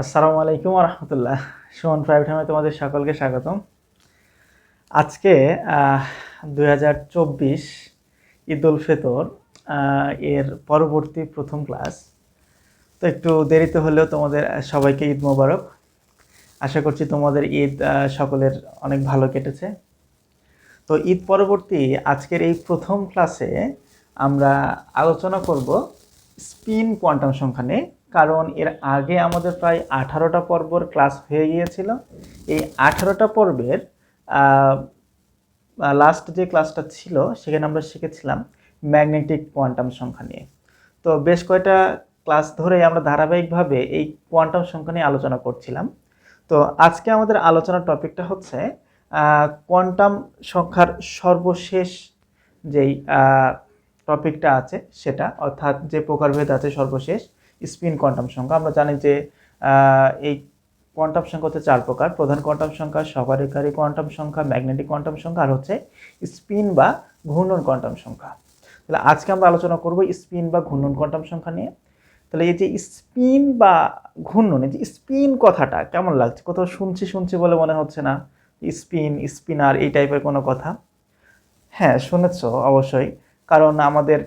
আসসালামু আলাইকুম রহমতুল্লাহ। সুমন প্রাইভেট হামে তোমাদের সকলকে স্বাগতম। আজকে দুই হাজার চব্বিশ ঈদ উল ফিতর এর পরবর্তী প্রথম ক্লাস। তো একটু দেরিতে হলেও তোমাদের সবাইকে ঈদ মোবারক। আশা করছি তোমাদের ঈদ সকলের অনেক ভালো কেটেছে। তো ঈদ পরবর্তী আজকের এই প্রথম ক্লাসে আমরা আলোচনা করব স্পিন কোয়ান্টাম সংখ্যা নিয়ে। কারণ এর আগে আমাদের প্রায় আঠারোটা পর্বর ক্লাস হয়ে গিয়েছিল। এই আঠারোটা পর্বের লাস্ট যে ক্লাসটা ছিল, সেখানে আমরা শিখেছিলাম ম্যাগনেটিক কোয়ান্টাম সংখ্যা নিয়ে। তো বেশ কয়টা ক্লাস ধরে আমরা ধারাবাহিকভাবে এই কোয়ান্টাম সংখ্যা নিয়ে আলোচনা করছিলাম। তো আজকে আমাদের আলোচনার টপিকটা হচ্ছে কোয়ান্টাম সংখ্যার সর্বশেষ যেই টপিকটা আছে, সেটা, অর্থাৎ যে প্রকারভেদ আছে সর্বশেষ স্পিন কোয়ান্টাম সংখ্যা। আমরা জানি যে এই কোয়ান্টাম সংখ্যা হচ্ছে চার প্রকার। প্রধান কোয়ান্টাম সংখ্যা, সহকারী কোয়ান্টাম সংখ্যা, ম্যাগনেটিক কোয়ান্টাম সংখ্যা, আর হচ্ছে স্পিন বা ঘূর্ণন কোয়ান্টাম সংখ্যা। তাহলে আজকে আমরা আলোচনা করব স্পিন বা ঘূর্ণন কোয়ান্টাম সংখ্যা নিয়ে। তাহলে এই যে স্পিন বা ঘূর্ণন, এই যে স্পিন কথাটা কেমন লাগছে? কোথাও শুনছি শুনছি বলে মনে হচ্ছে না। স্পিন, স্পিনার, এই টাইপের কোনো কথা। হ্যাঁ শুনেছ অবশ্যই। কারণ আমাদের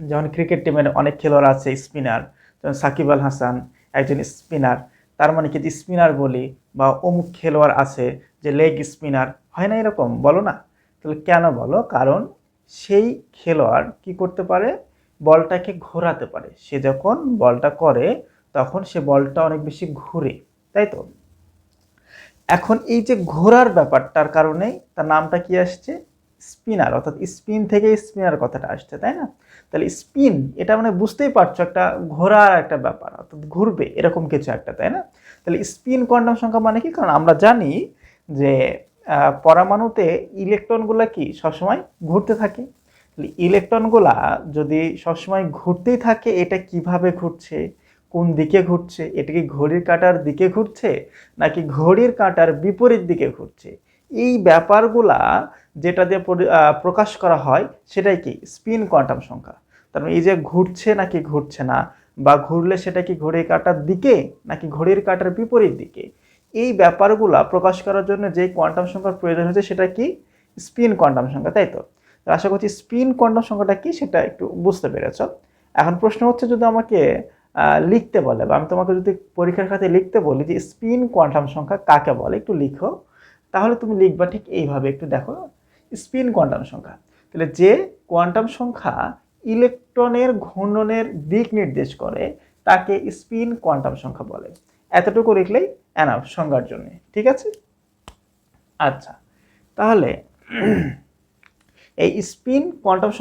যেমন ক্রিকেট টিমের অনেক খেলোয়াড় আছে স্পিনার যেমন সাকিব আল হাসান, একজন স্পিনার তার মানে কি স্পিনার বলি বা অমুক খেলোয়াড় আছে যে লেগ স্পিনার হয় না এরকম? বলো না। তাহলে কেন বলো? কারণ সেই খেলোয়াড় কি করতে পারে? বলটাকে ঘোরাতে পারে। সে যখন বলটা করে, তখন সে বলটা অনেক বেশি ঘুরে, তাই তো? এখন এই যে ঘোরার ব্যাপারটার কারণে তার নামটা কি আসছে? স্পিনার অর্থাৎ স্পিন থেকে স্পিনার কথাটা আসছে, তাই না? তাহলে স্পিন এটা মানে বুঝতেই পারছ একটা ঘোরার একটা ব্যাপার, অর্থাৎ ঘুরবে, এরকম কিছু একটা, তাই না? তাহলে স্পিন কোয়ান্টাম সংখ্যা মানে কি? কারণ আমরা জানি যে পরমাণুতে ইলেকট্রনগুলো কি? সবসময় ঘুরতে থাকে। ইলেকট্রনগুলা যদি সবসময় ঘুরতেই থাকে, এটা কীভাবে ঘুরছে? কোন দিকে ঘুরছে? এটা কি ঘড়ির কাঁটার দিকে ঘুরছে? নাকি ঘড়ির কাঁটার বিপরীত দিকে ঘুরছে? এই ব্যাপারগুলা যেটা দিয়ে প্রকাশ করা হয় সেটাই কি? স্পিন কোয়ান্টাম সংখ্যা। তার মানে এই যে ঘুরছে নাকি ঘুরছে না, বা ঘুরলে সেটা কি ঘড়ির কাটার দিকে নাকি ঘড়ির কাটার বিপরীত দিকে? এই ব্যাপারগুলা প্রকাশ করার জন্য যে কোয়ান্টাম সংখ্যার প্রয়োজন হয়েছে সেটা কি? স্পিন কোয়ান্টাম সংখ্যা, তাই তো? আশা করছি স্পিন কোয়ান্টাম সংখ্যাটা কি সেটা একটু বুঝতে পেরেছ। এখন প্রশ্ন হচ্ছে যদি আমাকে লিখতে বলে, বা আমি তোমাকে যদি পরীক্ষার খাতে লিখতে বলি যে স্পিন কোয়ান্টাম সংখ্যা কাকে বলে, একটু লিখো। তাহলে তুমি লিখবা ঠিক এইভাবে, একটু দেখো। স্পিন কোয়ান্টাম সংখ্যা। তাহলে যে কোয়ান্টাম সংখ্যা ইলেকট্রনের ঘূর্ণনের দিক নির্দেশ করে, তাকে স্পিন কোয়ান্টাম সংখ্যা বলে। এতটুকু লিখলেই এনাফ সংজ্ঞার জন্য, ঠিক আছে? আচ্ছা তাহলে এই স্পিন কোয়ান্টাম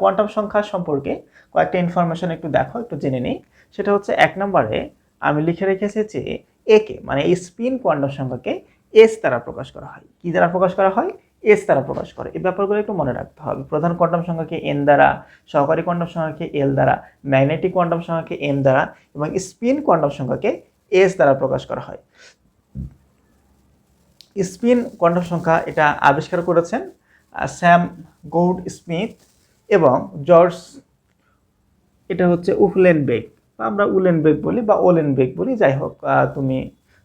কোয়ান্টাম সংখ্যা সম্পর্কে কয়েকটা ইনফরমেশন একটু দেখো, একটু জেনে নিই। সেটা হচ্ছে এক নম্বরে আমি লিখে রেখেছি যে একে মানে এই স্পিন কোয়ান্টাম সংখ্যাকে এস দ্বারা প্রকাশ করা হয়। কি দ্বারা প্রকাশ করা হয়? এস দ্বারা প্রকাশ করে। এই ব্যাপারগুলো একটু মনে রাখতে হবে। প্রধান কোয়ান্টাম সংখ্যাকে এন দ্বারা, সহকারী কোয়ান্টাম সংখ্যাকে এল দ্বারা ম্যাগনেটিক কোয়ান্টাম সংখ্যাকে এম দ্বারা এবং স্পিন কোয়ান্টাম সংখ্যাকে এস দ্বারা প্রকাশ করা হয়। স্পিন কোয়ান্টাম সংখ্যা এটা আবিষ্কার করেছেন স্যাম গৌড স্মিথ এবং জর্জ, এটা হচ্ছে উফলেন বেগ বা আমরা উলেন বেগ বলি বা ওলেন বেগ বলি, যাই হোক তুমি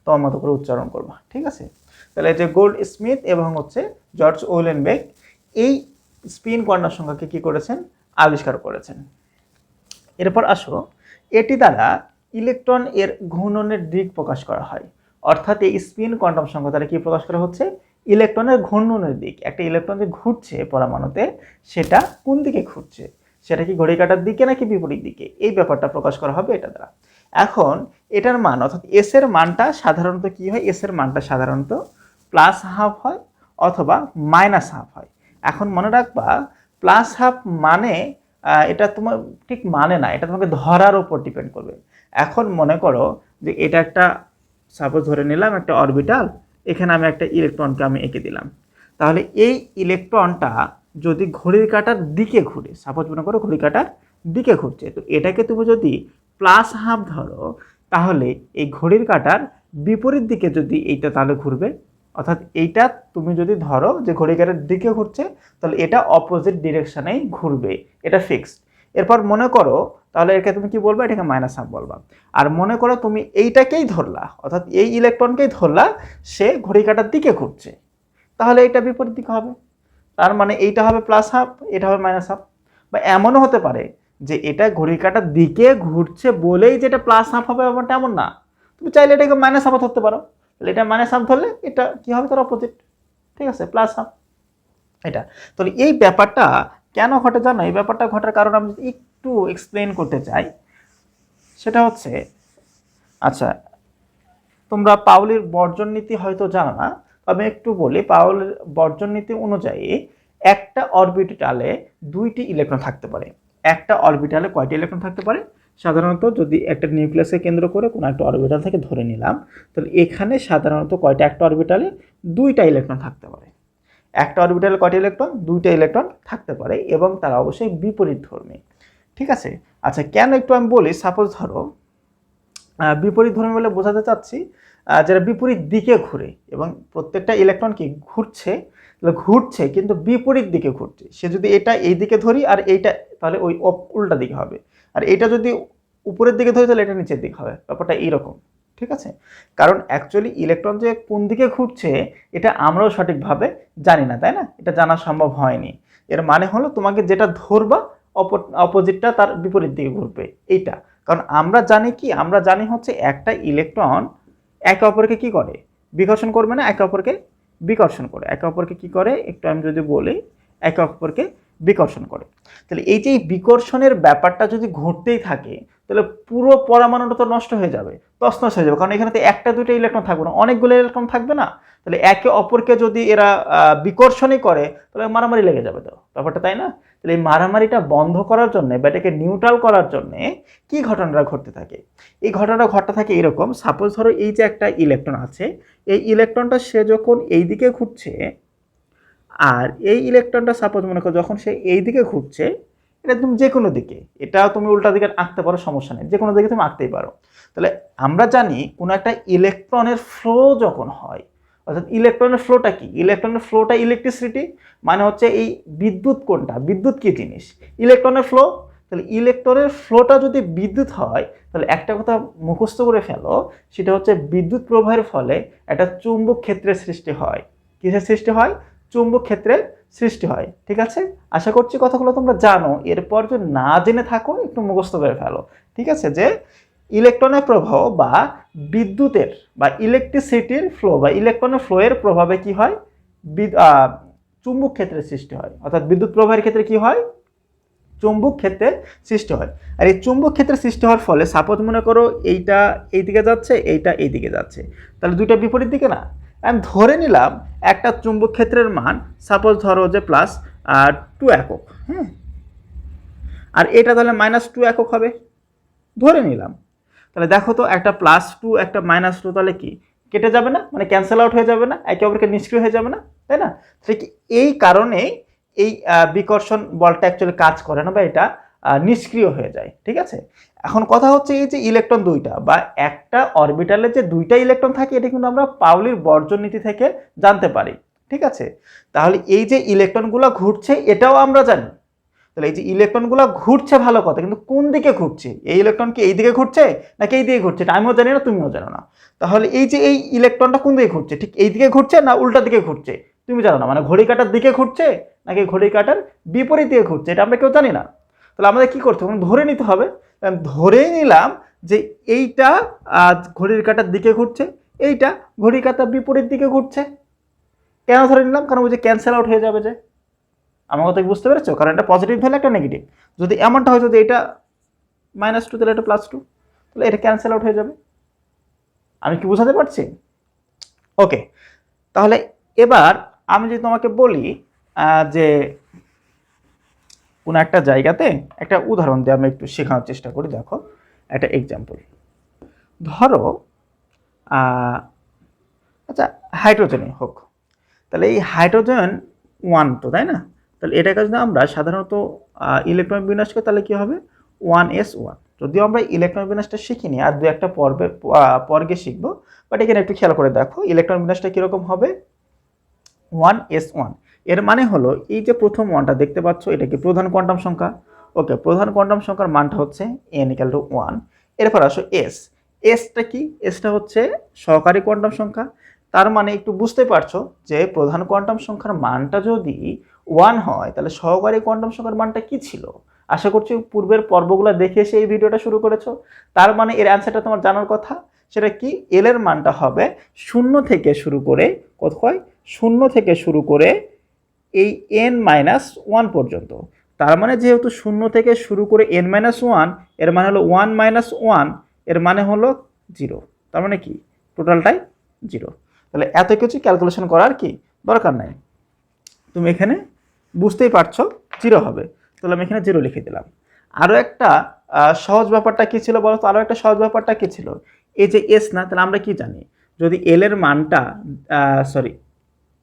তোমার মতো করে উচ্চারণ করবা। ঠিক আছে? তাহলে যে গোল্ড স্মিথ এবং হচ্ছে জর্জ ওলেন বেগ এই স্পিন কোয়ান্টাম সংখ্যাকে কি করেছেন? আবিষ্কার করেছেন। এরপর আসো, এটি দ্বারা ইলেকট্রন এর ঘূর্ণনের দিক প্রকাশ করা হয়। অর্থাৎ এই স্পিন কোয়ান্টাম সংখ্যা দ্বারা কি প্রকাশ করা হচ্ছে? ইলেকট্রনের ঘূর্ণনের দিক। একটা ইলেকট্রন যে ঘুরছে পরমাণুতে, সেটা কোন দিকে ঘুরছে? সেটা কি ঘড়ি কাটার দিকে নাকি বিপরীত দিকে? এই ব্যাপারটা প্রকাশ করা হবে এটা দ্বারা। এখন এটার মান, অর্থাৎ এস এর মানটা সাধারণত কি হয়? এস এর মানটা সাধারণত প্লাস হাফ হয় অথবা মাইনাস হাফ হয়। এখন মনে রাখবা প্লাস হাফ মানে এটা তোমার ঠিক মানে না, এটা তোমাকে ধরার উপর ডিপেন্ড করবে। এখন মনে করো যে এটা একটা সাপোজ ধরে নিলাম একটা অরবিটাল এখানে আমি একটা ইলেকট্রনকে আমি এঁকে দিলাম। তাহলে এই ইলেকট্রনটা যদি ঘড়ির কাঁটার দিকে ঘুরে সাপোজ মনে করো ঘড়ির কাঁটার দিকে ঘুরছে, তো এটাকে তুমি যদি প্লাস হাফ ধরো, তাহলে এই ঘড়ির কাঁটার বিপরীত দিকে যদি এইটা তাহলে ঘুরবে অর্থাৎ এইটা তুমি যদি ধরো যে ঘড়ি কাঁটার দিকে ঘুরছে, তাহলে এটা অপোজিট ডিরেকশনেই ঘুরবে, এটা ফিক্সড এরপর মনে করো, তাহলে একে তুমি কি বলবা? এটাকে মাইনাস হাফ বলবা। আর মনে করো তুমি এইটাকেই ধরলা, অর্থাৎ এই ইলেকট্রনকেই ধরলা, সে ঘড়ি কাটার দিকে ঘুরছে। তাহলে এটা বিপরীত দিকে হবে। তার মানে এইটা হবে প্লাস হাফ এটা হবে মাইনাস হাফ বা এমনও হতে পারে যে এটা ঘড়ি কাটার দিকে ঘুরছে বলেই যেটা প্লাস হাফ হবে, ব্যাপারটা এমন না। তুমি চাইলে এটাকে মাইনাস হাফও ধরতে পারো। তাহলে এটা মাইনাস হাফ ধরলে এটা কি হবে? তার অপোজিট ঠিক আছে? প্লাস হাফ এটা। তাহলে এই ব্যাপারটা কেন ঘটে জানো? এই ব্যাপারটা ঘটার কারণ আমি একটু এক্সপ্লেন করতে চাই, সেটা হচ্ছে আচ্ছা তোমরা পাউলির বর্জন নীতি হয়তো জানো না, তবে একটু বলি পাউলের বর্জন নীতি অনুযায়ী একটা অরবিটালে দুইটি ইলেকট্রন থাকতে পারে। একটা অরবিটালে কয়টি ইলেকট্রন থাকতে পারে? সাধারণত যদি একটা নিউক্লিয়াসকে কেন্দ্র করে কোনো একটা অরবিটাল থেকে ধরে নিলাম, তাহলে এখানে সাধারণত কয়টা একটা অরবিটালে দুইটা ইলেকট্রন থাকতে পারে। একটা অরবিটালে কয়টা ইলেকট্রন? দুইটা ইলেকট্রন থাকতে পারে এবং তারা অবশ্যই বিপরীত ধর্মী। ঠিক আছে? আচ্ছা কেন একটু আমি বলি সাপোজ ধরো বিপরীত ধর্মী বলে বোঝাতে চাচ্ছি যারা বিপরীত দিকে ঘুরে এবং প্রত্যেকটা ইলেকট্রন কি ঘুরছে? ঘুরছে, কিন্তু বিপরীত দিকে ঘুরছে। সে যদি এটা এই দিকে ধরি আর এইটা, তাহলে ওই উল্টা দিকে হবে। আর এটা যদি উপরের দিকে ধরে, তাহলে এটা নিচের দিক হবে। ব্যাপারটা এইরকম, ঠিক আছে? কারণ অ্যাকচুয়ালি ইলেকট্রন যে কোন দিকে ঘুরছে, এটা আমরাও সঠিকভাবে জানি না, তাই না? এটা জানা সম্ভব হয়নি। এর মানে হলো তোমাকে যেটা ধরবা অপোজিটটা তার বিপরীত দিকে ঘুরবে, এইটা। কারণ আমরা জানি কি? আমরা জানি হচ্ছে একটা ইলেকট্রন একে অপরকে কি করে? বিকর্ষণ করবে না, একে অপরকে বিকর্ষণ করে। একে অপরকে কি করে? একটু আমি যদি বলি, একে অপরকে বিকর্ষণ করে। তাহলে এই যে বিকর্ষণের ব্যাপারটা যদি ঘটতেই থাকে, তাহলে পুরো পরমাণুটা তো নষ্ট হয়ে যাবে, তছনছ হয়ে যাবে। কারণ এখানে তো একটা দুটো ইলেকট্রন থাকবে না, অনেকগুলো ইলেকট্রন থাকবে না। তাহলে একে অপরকে যদি এরা বিকর্ষণই করে, তাহলে মারামারি লেগে যাবে তো। ব্যাপারটা তাই না? তাহলে এই মারামারিটা বন্ধ করার জন্য বা এটাকে নিউট্রাল করার জন্যে কি ঘটনাটা ঘটতে থাকে? এই ঘটনাটা ঘটতে থাকে এরকম সাপোজ ধরো এই যে একটা ইলেকট্রন আছে, এই ইলেকট্রনটা সে যখন এই দিকে ঘুরছে আর এই ইলেকট্রনটা সাপোজ মনে করো যখন সে এই দিকে ঘুরছে, এটা তুমি যে কোনো দিকে, এটা তুমি উল্টা দিকে আঁকতে পারো, সমস্যা নেই যে কোনো দিকে তুমি আঁকতেই পারো। তাহলে আমরা জানি কোনো একটা ইলেকট্রনের ফ্লো যখন হয়, অর্থাৎ ইলেকট্রনের ফ্লোটা কি? ইলেকট্রনের ফ্লোটা ইলেকট্রিসিটি মানে হচ্ছে এই বিদ্যুৎ কোনটা বিদ্যুৎ কি জিনিস? ইলেকট্রনের ফ্লো তাহলে ইলেকট্রনের ফ্লোটা যদি বিদ্যুৎ হয়, তাহলে একটা কথা মুখস্থ করে ফেলো, সেটা হচ্ছে বিদ্যুৎ প্রবাহের ফলে একটা চুম্বক ক্ষেত্রের সৃষ্টি হয়। কিসের সৃষ্টি হয়? চুম্বক ক্ষেত্রের সৃষ্টি হয়, ঠিক আছে? আশা করছি কথাগুলো তোমরা জানো। এরপর যদি না জেনে থাকো, একটু মুখস্থ করে ফেলো, ঠিক আছে? যে ইলেকট্রনের প্রবাহ বা বিদ্যুতের বা ইলেকট্রিসিটির ফ্লো বা ইলেকট্রনের ফ্লোয়ের প্রভাবে কি হয়? চুম্বক ক্ষেত্রের সৃষ্টি হয়। অর্থাৎ বিদ্যুৎ প্রবাহের ক্ষেত্রে কি হয়? চুম্বক ক্ষেত্রে সৃষ্টি হয়। আর এই চুম্বক ক্ষেত্রে সৃষ্টি হওয়ার ফলে সাপোজ মনে করো এইটা এই দিকে যাচ্ছে, এইটা এই দিকে যাচ্ছে। তাহলে দুইটা বিপরীত দিকে না? আমি ধরে নিলাম একটা চুম্বক ক্ষেত্রের মান সাপোজ ধরো যে প্লাস টু একক হ্যাঁ আর এটা তাহলে মাইনাস টু একক হবে। ধরে নিলাম। তাহলে দেখো তো একটা প্লাস টু একটা মাইনাস টু তাহলে কি? কেটে যাবে না? মানে ক্যান্সেল আউট হয়ে যাবে না? একে অপরকে নিষ্ক্রিয় হয়ে যাবে না? তাই না? ঠিক এই কারণেই এই বিকর্ষণ বলটা অ্যাকচুয়ালি কাজ করে না বা এটা? নিষ্ক্রিয় হয়ে যায়, ঠিক আছে? এখন কথা হচ্ছে এই যে ইলেকট্রন দুইটা বা একটা অরবিটালে যে দুইটা ইলেকট্রন থাকে, এটা কিন্তু আমরা পাউলির বর্জন নীতি থেকে জানতে পারি, ঠিক আছে? তাহলে এই যে ইলেকট্রনগুলো ঘুরছে, এটাও আমরা জানি। তাহলে এই যে ইলেকট্রনগুলো ঘুরছে ভালো কথা, কিন্তু কোন দিকে ঘুরছে? এই ইলেকট্রন কি এই দিকে ঘুরছে, নাকি এই দিকে ঘুরছে? এটা আমিও জানি না, তুমিও জানো না। তাহলে এই যে এই ইলেকট্রনটা কোন দিকে ঘুরছে, ঠিক এই দিকে ঘুরছে না উল্টা দিকে ঘুরছে? তুমি জানো না মানে ঘড়ি কাটার দিকে ঘুরছে, নাকি ঘড়ি কাটার বিপরীত দিকে ঘুরছে? এটা আমরা কেউ জানি না। তাহলে আমাদের কি করতে হবে? ধরে নিতে হবে। ধরেই নিলাম যে এইটা ঘড়ির কাটার দিকে ঘুরছে, এইটা ঘড়ির কাটার বিপরীত দিকে ঘুরছে। কেন ধরে নিলাম? কারণ ওই যে ক্যান্সেল আউট হয়ে যাবে যে। আমার কথা বুঝতে পেরেছ? কারণ এটা পজিটিভ হলে একটা নেগেটিভ যদি এমনটা হয়, যদি এটা মাইনাস টু তাহলে এটা প্লাস টু তাহলে এটা ক্যান্সেল আউট হয়ে যাবে। আমি কি বোঝাতে পারছি? ওকে তাহলে এবার আমি যদি তোমাকে বলি যে কোনো একটা জায়গাতে একটা উদাহরণ দিয়ে আমি একটু শেখানোর চেষ্টা করি, দেখো। একটা এক্সাম্পল ধরো আচ্ছা হাইড্রোজেনই হোক। তাহলে এই হাইড্রোজেন ওয়ান তো, তাই না? তাহলে এটাকে যদি আমরা সাধারণত ইলেকট্রন বিন্যাস করি, তাহলে কী হবে? ওয়ান এস ওয়ান যদিও আমরা ইলেকট্রন বিন্যাসটা শিখিনি, আর দু একটা পর্বে পর্বে শিখব বাট এখানে একটু খেয়াল করে দেখো ইলেকট্রন বিন্যাসটা কীরকম হবে? ওয়ান এস ওয়ান এর মানে হলো, এই যে প্রথম ওয়ানটা দেখতে পাচ্ছ, এটা কি প্রধান কোয়ান্টাম সংখ্যা? ওকে প্রধান কোয়ান্টাম সংখ্যার মানটা হচ্ছে এন ইকাল টু ওয়ান এরপর আসো এস এসটা কি? এসটা হচ্ছে সহকারী কোয়ান্টাম সংখ্যা। তার মানে একটু বুঝতে পারছ যে প্রধান কোয়ান্টাম সংখ্যার মানটা যদি ওয়ান হয়, তাহলে সহকারী কোয়ান্টাম সংখ্যার মানটা কি ছিল? আশা করছি পূর্বের পর্বগুলো দেখে এসে এই ভিডিওটা শুরু করেছ। তার মানে এর অ্যান্সারটা তোমার জানার কথা। সেটা কি? এল এর মানটা হবে শূন্য থেকে শুরু করে, কত হয়? শূন্য থেকে শুরু করে এই এন মাইনাস ওয়ান পর্যন্ত। তার মানে যেহেতু শূন্য থেকে শুরু করে এন মাইনাস ওয়ানের মানে হলো ওয়ান মাইনাস ওয়ানের মানে হলো জিরো তার মানে কি? টোটালটাই জিরো তাহলে এত কিছু ক্যালকুলেশন করার কি দরকার নাই। তুমি এখানে বুঝতেই পারছ জিরো হবে। তাহলে আমি এখানে জিরো লিখে দিলাম। আরও একটা সহজ ব্যাপারটা কী ছিল বলো তো আরও একটা সহজ ব্যাপারটা কী ছিল? এই যে এস না, তাহলে আমরা কি জানি? যদি এল এর মানটা সরি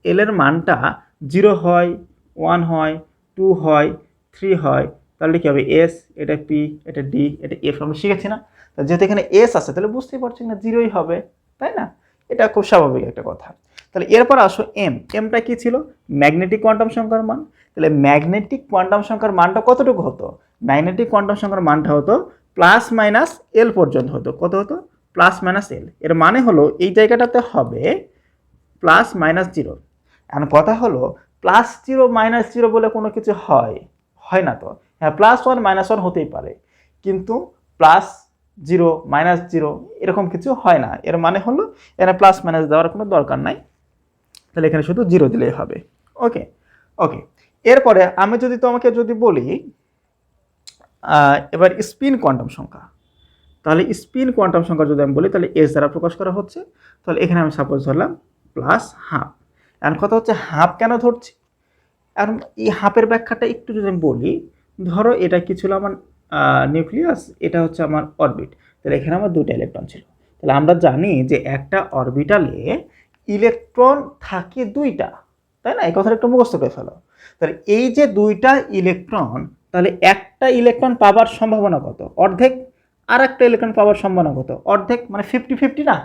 এল এর মানটা জিরো হয়, ওয়ান হয়, টু হয়, থ্রি হয়, তাহলে কী হবে? এস এটা পি এটা ডি এটা এফ আমরা শিখেছি না? তা যেহেতু এখানে এস আছে, তাহলে বুঝতেই পারছি না জিরোই হবে, তাই না? এটা খুব স্বাভাবিক একটা কথা। তাহলে এরপর আসো এম এমটা কি ছিল? ম্যাগনেটিক কোয়ান্টাম সংখ্যার মান। তাহলে ম্যাগনেটিক কোয়ান্টাম সংখ্যার মানটা কতটুকু হতো? ম্যাগনেটিক কোয়ান্টাম সংখ্যার মানটা হতো প্লাস মাইনাস এল পর্যন্ত হতো। কত হতো? প্লাস মাইনাস এল এর মানে হলো এই জায়গাটাতে হবে প্লাস মাইনাস জিরো এখন কথা হলো প্লাস জিরো মাইনাস জিরো বলে কোনো কিছু হয় হয় না তো। হ্যাঁ প্লাস ওয়ান মাইনাস ওয়ান হতেই পারে, কিন্তু প্লাস জিরো মাইনাস জিরো এরকম কিছু হয় না। এর মানে হলো, এখানে প্লাস মাইনাস দেওয়ার কোনো দরকার নাই। তাহলে এখানে শুধু জিরো দিলেই হবে। ওকে ওকে এরপরে আমি যদি তোমাকে যদি বলি এবার স্পিন কোয়ান্টাম সংখ্যা। তাহলে স্পিন কোয়ান্টাম সংখ্যা যদি আমি বলি, তাহলে এস দ্বারা প্রকাশ করা হচ্ছে। তাহলে এখানে আমি সাপোজ ধরলাম প্লাস হাফ এখন কথা হচ্ছে, হাফ কেন ধরছি? এখন এই হাফের ব্যাখ্যাটা একটু যদি আমি বলি, ধরো এটা কি ছিল আমার নিউক্লিয়াস? এটা হচ্ছে আমার অরবিট। তাহলে এখানে আমার দুটো ইলেকট্রন ছিল। তাহলে আমরা জানি যে একটা অরবিটালে ইলেকট্রন থাকে দুইটা, তাই না? এই কথাটা একটু মুখস্থ করে ফেলো। তাহলে এই যে দুইটা ইলেকট্রন, তাহলে একটা ইলেকট্রন পাবার সম্ভাবনা কত? অর্ধেক আর একটা ইলেকট্রন পাওয়ার সম্ভাবনা কত? অর্ধেক মানে ফিফটি ফিফটি না?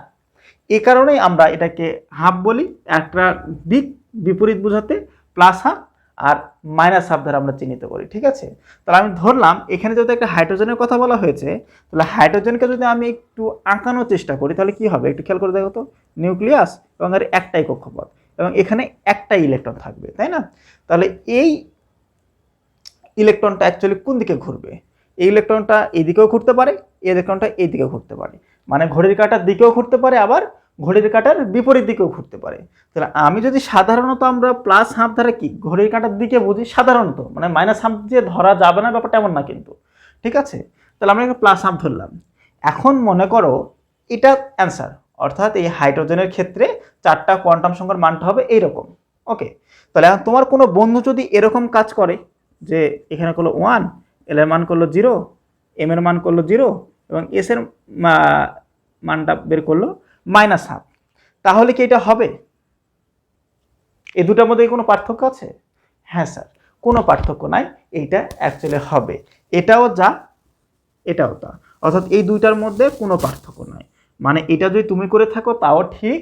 এই কারণেই আমরা এটাকে হাফ বলি, একটা দিক বিপরীত বোঝাতে প্লাস হাফ আর মাইনাস হাফ দ্বারা আমরা চিহ্নিত করি, ঠিক আছে? তাহলে আমি ধরলাম, এখানে যদি একটা হাইড্রোজেনের কথা বলা হয়েছে, তাহলে হাইড্রোজেনকে যদি আমি একটু আঁকানোর চেষ্টা করি, তাহলে কি হবে? একটু খেয়াল করে দেখো তো নিউক্লিয়াস এবং এর একটাই কক্ষপথ এবং এখানে একটাই ইলেকট্রন থাকবে, তাই না? তাহলে এই ইলেকট্রনটা অ্যাকচুয়ালি কোন দিকে ঘুরবে? এই ইলেকট্রনটা এদিকেও ঘুরতে পারে, এই ইলেকট্রনটা এই দিকেও ঘুরতে পারে। মানে ঘড়ির কাঁটার দিকেও ঘুরতে পারে, আবার ঘড়ির কাঁটার বিপরীত দিকেও ঘুরতে পারে। তাহলে আমি যদি সাধারণত আমরা প্লাস হাফ ধারা কি? ঘড়ির কাঁটার দিকে বুঝি সাধারণত মানে মাইনাস হাফ দিয়ে ধরা যাবে না, ব্যাপারটা এমন না কিন্তু। ঠিক আছে? তাহলে আমরা একটা প্লাস হাফ ধরলাম। এখন মনে করো এটা অ্যান্সার অর্থাৎ এই হাইড্রোজেনের ক্ষেত্রে চারটা কোয়ান্টাম সংখ্যার মানটা হবে এইরকম। ওকে তাহলে এখন তোমার কোনো বন্ধু যদি এরকম কাজ করে যে এখানে করল ওয়ান এল এর মান করল জিরো এম এর মান করল জিরো এবং এস এর মানটা বের করল মাইনাস হাফ তাহলে কি এটা হবে? এই দুটার মধ্যে কোনো পার্থক্য আছে? হ্যাঁ স্যার, কোনো পার্থক্য নাই, এইটা অ্যাকচুয়ালি হবে। এটাও যা, এটাও তা। অর্থাৎ এই দুইটার মধ্যে কোনো পার্থক্য নাই। মানে এটা যদি তুমি করে থাকো, তাও ঠিক।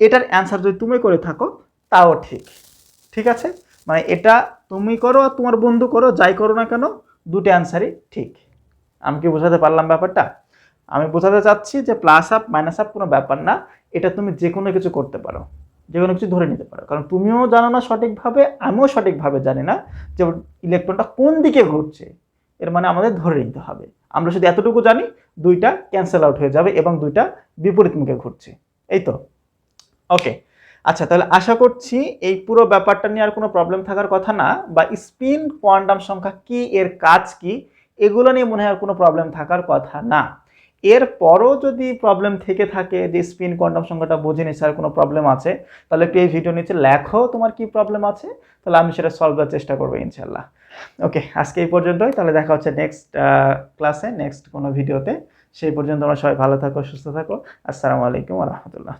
এটার অ্যান্সার যদি তুমি করে থাকো, তাও ঠিক। ঠিক আছে? মানে এটা তুমি করো আর তোমার বন্ধু করো, যাই করো না কেন, দুটো অ্যান্সারই ঠিক। আমি কি বোঝাতে পারলাম ব্যাপারটা? আমি বোঝাতে চাচ্ছি যে প্লাস আপ মাইনাস আপ কোনো ব্যাপার না, এটা তুমি যে কোনো কিছু করতে পারো যে কোনো কিছু ধরে নিতে পারো। কারণ তুমিও জানো না সঠিকভাবে, আমিও সঠিকভাবে জানি না যে ইলেকট্রনটা কোন দিকে ঘুরছে। এর মানে আমাদের ধরে নিতে হবে। আমরা শুধু এতটুকু জানি, দুইটা ক্যান্সেল আউট হয়ে যাবে এবং দুইটা বিপরীত মুখে ঘুরছে। এই তো? ওকে আচ্ছা তাহলে আশা করছি এই পুরো ব্যাপারটা নিয়ে আর কোনো প্রবলেম থাকার কথা না, বা স্পিন কোয়ান্টাম সংখ্যা কি, এর কাজ কি এগুলো নিয়ে মনে হয় আর কোনো প্রবলেম থাকার কথা না। এরপরও যদি প্রবলেম থেকে থাকে যে স্পিন কোয়ান্টাম সংখ্যাটা বুঝিনি স্যার কোনো প্রবলেম আছে, তাহলে একটু এই ভিডিও নিচে লেখো তোমার কি প্রবলেম আছে, তাহলে আমি সেটা সলভ করার চেষ্টা করব ইনশাল্লাহ। ওকে আজকে এই পর্যন্তই, তাহলে দেখা হচ্ছে নেক্সট ক্লাসে নেক্সট কোনো ভিডিওতে সেই পর্যন্ত তোমরা সবাই ভালো থাকো, সুস্থ থাকো। আসসালামু আলাইকুম রহমতুল্লাহ।